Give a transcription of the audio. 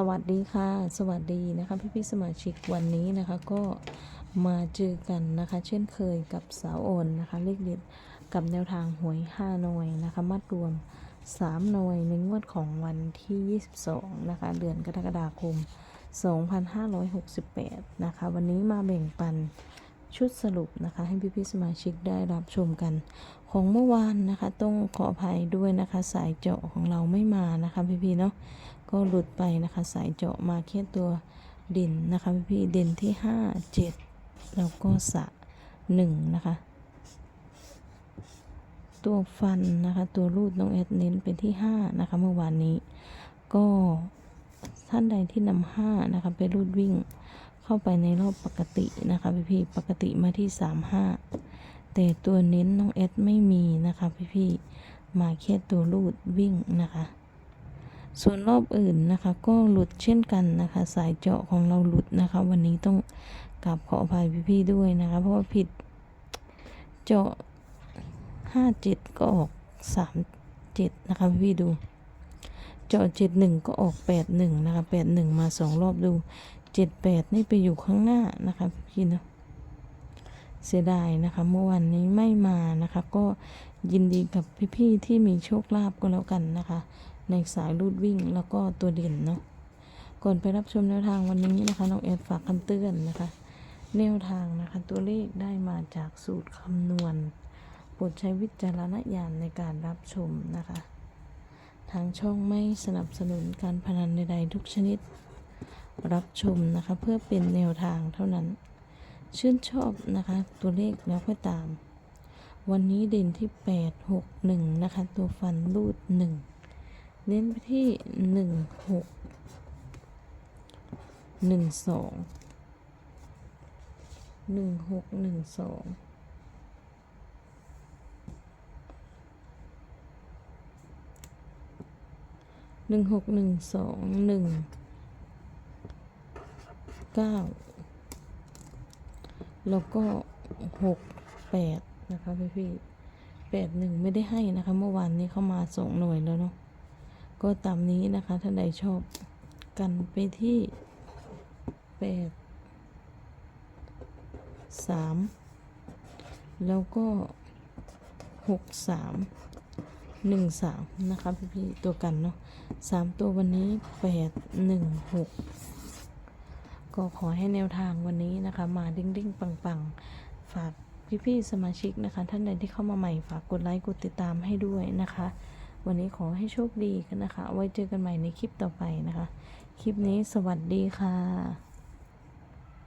สวัสดีค่ะ สวัสดีนะคะพี่พี่ๆสมาชิกวันนี้นะคะก็มาเจอกันนะคะ เช่นเคยกับสาวโอนนะคะเลขเด็ดกับแนวทางหวย5หน่วยนะคะมัดรวม 3 หน่วยในงวดของวันที่ 22 นะคะ เดือนกรกฎาคม 2568 นะคะ วันนี้มาแบ่งปัน ชุดสรุปนะคะ ให้พี่พี่ๆสมาชิกได้รับชมกัน ของเมื่อวานนะคะ ต้องขออภัยด้วยนะคะ สายเจาะของเราไม่มานะคะพี่พี่ๆเนาะก็หลุดไปนะคะ สายเจาะมาแค่ตัวเด่นนะคะพี่พี่ๆเด่นที่ห้าเจ็ดแล้วก็สะหนึ่งนะคะ ตัวฟันนะคะ ตัวรูดน้องแอดเน้นเป็นที่ห้านะคะ เมื่อวานนี้ก็ท่านใดที่นำห้านะคะ ไปรูดวิ่ง เข้าไปในรอบปกตินะคะพี่พี่ๆปกติมาที่สามห้าแต่ตัวเน้นน้องแอดไม่มีนะคะพี่พี่ๆมาแค่ตัวรูดวิ่งนะคะ ส่วนรอบอื่นนะคะ ก็หลุดเช่นกันนะคะ สายเจาะของเราหลุดนะคะ วันนี้ต้องกราบขออภัยพี่ๆด้วยนะคะ เพราะว่าผิดเจาะห้าเจ็ดก็ออกสามเจ็ดนะคะพี่ๆดูเจาะเจ็ดหนึ่งก็ออกแปดหนึ่งนะคะแปดหนึ่งมาสองรอบดู เจ็ดแปดนี่ไปอยู่ข้างหน้านะคะพี่นะเสียดายนะคะ เมื่อวันนี้ไม่มานะคะ ก็ยินดีกับพี่ๆที่มีโชคลาภก็แล้วกันนะคะ ในสายรูดวิ่งแล้วก็ตัวเด่นเนาะก่อนไปรับชมแนวทางวันนี้นะคะน้องแอดฝากคำเตือนนะคะ แนวทางนะคะ ตัวเลขได้มาจากสูตรคำนวณโปรดใช้วิจารณญาณในการรับชมนะคะ ทางช่องไม่สนับสนุนการพนันใดๆทุกชนิด รับชมนะคะ เพื่อเป็นแนวทางเท่านั้น ชื่นชอบนะคะ ตัวเลขแล้วก็ตาม วันนี้เด่นที่ 8 6 1 นะคะ ตัวฟันรูด 1 เน้นไปที่หนึ่งหกหนึ่งสองหนึ่งหกหนึ่งสองหนึ่งหกหนึ่งสองหนึ่ง เก้าแล้วก็หกแปดนะคะพี่พี่แปดหนึ่งไม่ได้ให้นะคะ เมื่อวานนี้เข้ามาสองหน่วยแล้วเนาะก็ตามนี้นะคะถ้าใดชอบกันไปที่แปดสามแล้วก็หกสามหนึ่งสามนะคะพี่พี่ๆตัวกันเนาะสามตัววันนี้แปดหนึ่งหก ก็ขอให้แนวทางวันนี้นะคะ มาดิ้งดิ้งปังปังฝากพี่พี่ๆสมาชิกนะคะ ท่านใดที่เข้ามาใหม่ฝากกดไลค์กดติดตามให้ด้วยนะคะ วันนี้ขอให้โชคดีกันนะคะ ไว้เจอกันใหม่ในคลิปต่อไปนะคะ คลิปนี้สวัสดีค่ะ